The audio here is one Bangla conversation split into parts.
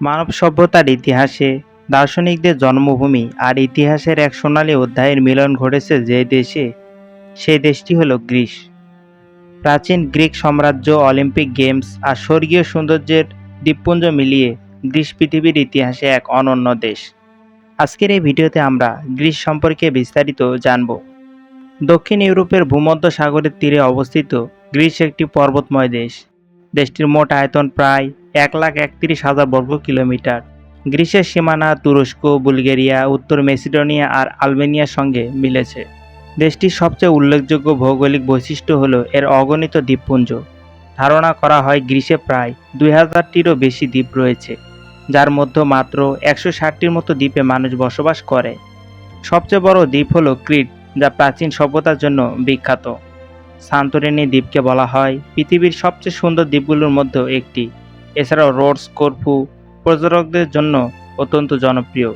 মানব সভ্যতার ইতিহাসে দার্শনিকদের জন্মভূমি আর ইতিহাসের এক সোনালী অধ্যায়ের মিলন ঘটেছে যে দেশে সেই দেশটি হল গ্রিস। প্রাচীন গ্রিক সাম্রাজ্য, অলিম্পিক গেমস আর স্বর্গীয় সৌন্দর্যের দ্বীপপুঞ্জ মিলিয়ে গ্রিস পৃথিবীর ইতিহাসে এক অনন্য দেশ। আজকের এই ভিডিওতে আমরা গ্রিস সম্পর্কে বিস্তারিত জানব। দক্ষিণ ইউরোপের ভূমধ্য সাগরের তীরে অবস্থিত গ্রিস একটি পর্বতময় দেশ। দেশটির মোট আয়তন প্রায় এক লাখ একত্রিশ হাজার বর্গ কিলোমিটার গ্রিসের সীমানা তুরস্ক, বুলগেরিয়া, উত্তর মেসিডোনিয়া আর আলবেনিয়ার সঙ্গে মিলেছে। দেশটির সবচেয়ে উল্লেখযোগ্য ভৌগোলিক বৈশিষ্ট্য হল এর অগণিত দ্বীপপুঞ্জ। ধারণা করা হয় গ্রিসে প্রায় দুই হাজারটিরও বেশি দ্বীপ রয়েছে, যার মধ্যে মাত্র একশো ষাটটির মতো দ্বীপে মানুষ বসবাস করে। সবচেয়ে বড় দ্বীপ হলো ক্রিট, যা প্রাচীন সভ্যতার জন্য বিখ্যাত। সান্তরিনী দ্বীপকে বলা হয় পৃথিবীর সবচেয়ে সুন্দর দ্বীপগুলোর মধ্যে একটি। এছাড়াও রোডস, করফু পর্যটকদের জন্য অত্যন্ত জনপ্রিয়।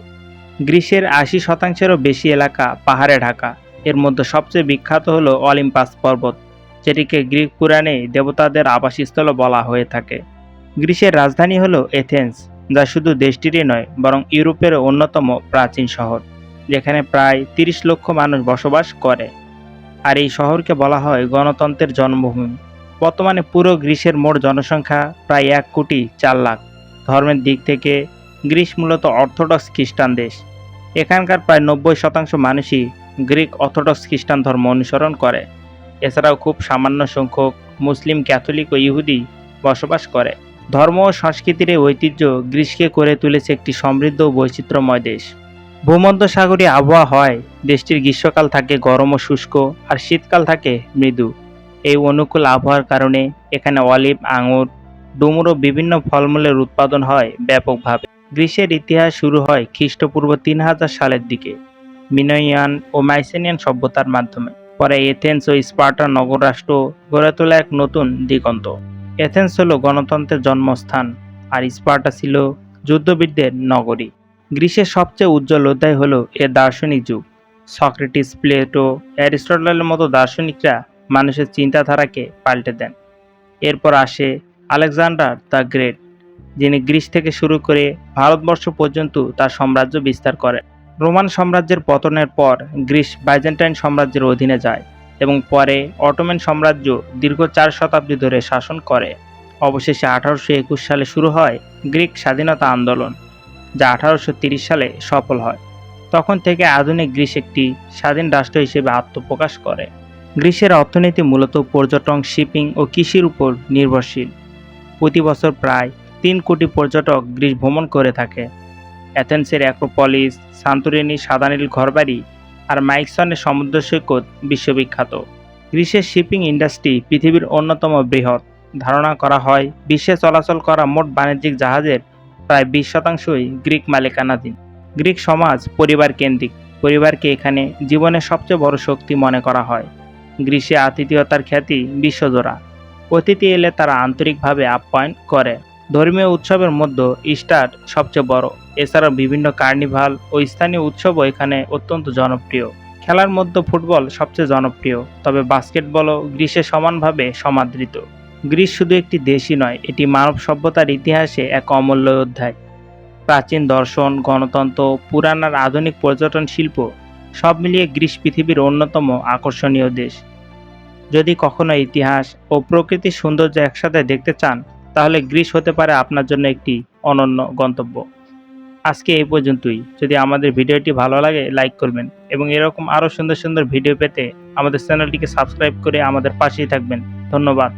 গ্রিসের আশি শতাংশেরও বেশি এলাকা পাহাড়ে ঢাকা। এর মধ্যে সবচেয়ে বিখ্যাত হল অলিম্পাস পর্বত, যেটিকে গ্রিক পুরাণে দেবতাদের আবাসস্থল বলা হয়ে থাকে। গ্রিসের রাজধানী হলো এথেন্স, যা শুধু দেশটিরই নয়, বরং ইউরোপের অন্যতম প্রাচীন শহর, যেখানে প্রায় তিরিশ লক্ষ মানুষ বসবাস করে। আর এই শহরকে বলা হয় গণতন্ত্রের জন্মভূমি। বর্তমানে পুরো গ্রিসের মোট জনসংখ্যা প্রায় এক কোটি চার লাখ। ধর্মের দিক থেকে গ্রিস মূলত অর্থোডক্স খ্রিস্টান দেশ। এখানকার প্রায় নব্বই শতাংশ মানুষই গ্রিক অর্থোডক্স খ্রিস্টান ধর্ম অনুসরণ করে। এছাড়াও খুব সামান্য সংখ্যক মুসলিম, ক্যাথলিক ও ইহুদি বসবাস করে। ধর্ম ও সংস্কৃতির এই ঐতিহ্য গ্রিসকে করে তুলেছে একটি সমৃদ্ধ ও বৈচিত্র্যময় দেশ। ভূমধ্যসাগরীয় আবহাওয়া হয়, দেশটির গ্রীষ্মকাল থাকে গরম ও শুষ্ক, আর শীতকাল থাকে মৃদু। এই অনুকূল আবহাওয়ার কারণে এখানে অলিভ, আঙুর, ডুমুর ও বিভিন্ন ফলমূলের উৎপাদন হয় ব্যাপকভাবে। গ্রীষ্মের ইতিহাস শুরু হয় খ্রিস্টপূর্ব তিন হাজার সালের দিকে মিনোয়ান ও মাইসেনিয়ান সভ্যতার মাধ্যমে। পরে এথেন্স ও স্পার্টা নগররাষ্ট্র গড়ে তোলা এক নতুন দিগন্ত। এথেন্স হল গণতন্ত্রের জন্মস্থান, আর স্পার্টা ছিল যুদ্ধবিদদের নগরী। গ্রিসের সবচেয়ে উজ্জ্বল অধ্যায় হল এর দার্শনিক যুগ। সক্রেটিস, প্লেটো, অ্যারিস্টটলের মতো দার্শনিকরা মানুষের চিন্তাধারাকে পাল্টে দেন। এরপর আসে আলেকজান্ডার দ্য গ্রেট, যিনি গ্রিস থেকে শুরু করে ভারতবর্ষ পর্যন্ত তার সাম্রাজ্য বিস্তার করেন। রোমান সাম্রাজ্যের পতনের পর গ্রিস বাইজেন্টাইন সাম্রাজ্যের অধীনে যায় এবং পরে অটোম্যান সাম্রাজ্য দীর্ঘ চার শতাব্দী ধরে শাসন করে। অবশেষে আঠারোশো একুশ সালে শুরু হয় গ্রিক স্বাধীনতা আন্দোলন, যা আঠারোশো তিরিশ সালে সফল হয়। তখন থেকে আধুনিক গ্রিস একটি স্বাধীন রাষ্ট্র হিসেবে আত্মপ্রকাশ করে। গ্রিসের অর্থনীতি মূলত পর্যটন, শিপিং ও কৃষির উপর নির্ভরশীল। প্রতি বছর প্রায় তিন কোটি পর্যটক গ্রিস ভ্রমণ করে থাকে। অ্যাথেন্সের অ্যাক্রোপলিস, সান্তরিনী সাদানীল ঘরবাড়ি আর মাইকসনের সমুদ্র সৈকত বিশ্ববিখ্যাত। গ্রিসের শিপিং ইন্ডাস্ট্রি পৃথিবীর অন্যতম বৃহৎ। ধারণা করা হয়, বিশ্বে চলাচল করা মোট বাণিজ্যিক জাহাজের প্রায় বিশ শতাংশই গ্রিক মালিকানাধীন। গ্রিক সমাজ পরিবার কেন্দ্রিক পরিবারকে এখানে জীবনের সবচেয়ে বড় শক্তি মনে করা হয়। গ্রীষ্মে আতিথেয়তার খ্যাতি বিশ্বজোড়া। অতিথি এলে তারা আন্তরিকভাবে আপ্যায়ন করে। ধর্মীয় উৎসবের মধ্যে ইস্টার সবচেয়ে বড়। এছাড়াও বিভিন্ন কার্নিভাল ও স্থানীয় উৎসবও এখানে অত্যন্ত জনপ্রিয়। খেলার মধ্যে ফুটবল সবচেয়ে জনপ্রিয়, তবে বাস্কেটবলও গ্রীষ্মে সমানভাবে সমাদৃত। গ্রিস শুধু একটি দেশই নয়, এটি মানব সভ্যতার ইতিহাসে এক অমূল্য অধ্যায়। প্রাচীন দর্শন, গণতন্ত্র, পুরাণ আর আধুনিক পর্যটন শিল্প সব মিলিয়ে গ্রিস পৃথিবীর অন্যতম আকর্ষণীয় দেশ। যদি কখনো ইতিহাস ও প্রকৃতির সৌন্দর্য একসাথে দেখতে চান, তাহলে গ্রিস হতে পারে আপনার জন্য একটি অনন্য গন্তব্য। আজকে এই পর্যন্তই। যদি আমাদের ভিডিওটি ভালো লাগে, লাইক করবেন এবং এরকম আরও সুন্দর সুন্দর ভিডিও পেতে আমাদের চ্যানেলটিকে সাবস্ক্রাইব করে আমাদের পাশেই থাকবেন। ধন্যবাদ।